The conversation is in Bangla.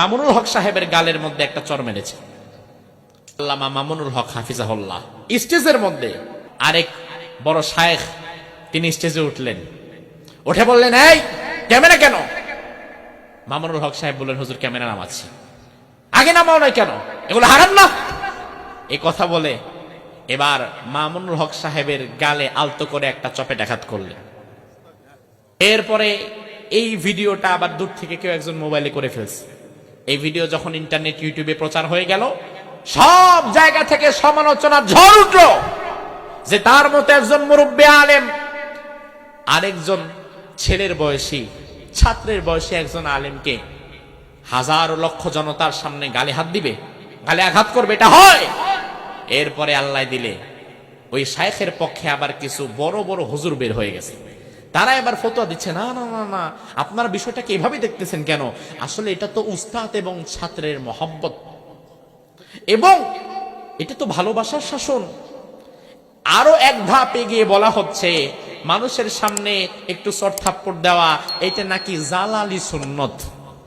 মামুনুল হক সাহেবের গালের মধ্যে একটা চর মেরেছে। আল্লামা মামুনুল হক হাফিজাহুল্লাহ। স্টেজের মধ্যে আরেক বড় শায়েখ, তিনি স্টেজে উঠলেন। উঠে বললেন, এই, ক্যামেরা কেন? মামুনুল হক সাহেব বললেন, হুজুর, ক্যামেরা নামাচ্ছি। আগে নামাও নাই কেন? এগুলো হারাম না? এই কথা বলে এবার মামুনুল হক সাহেবের গালে আলতো করে একটা চপে ডাকাত করলেন। এরপরে এই ভিডিওটা আবার দূর থেকে কেউ একজন মোবাইলে করে ফেলছে। এই ভিডিও যখন ইন্টারনেট, ইউটিউবে প্রচার হয়ে গেল, সব জায়গা থেকে সমালোচনা ঝড় উঠল যে তার মতো একজন মুরব্বী আলেম, আরেকজন ছেলের বয়সী, ছাত্রের বয়সী একজন আলেমকে হাজার লক্ষ জনতার সামনে গালে হাত দিবে, গালে আঘাত করবে, এটা হয়। এরপরে আল্লাহ দিলে, ওই শায়েখের পক্ষে আবার কিছু বড় বড় হুজুর বের হয়ে গেছে। তারা এবার ফতোয়া দিচ্ছে, না না না না, আপনারা বিষয়টাকে এভাবে দেখতেছেন কেন? আসলে এটা তো উস্তাদ এবং ছাত্রের মহব্বত। এবং এটা তো ভালোবাসার শাসন। আরও এক ধাপ এগিয়ে বলা হচ্ছে, মানুষের সামনে একটু সর থাপ্পড় দেওয়া, এটা নাকি জালালি সুন্নত।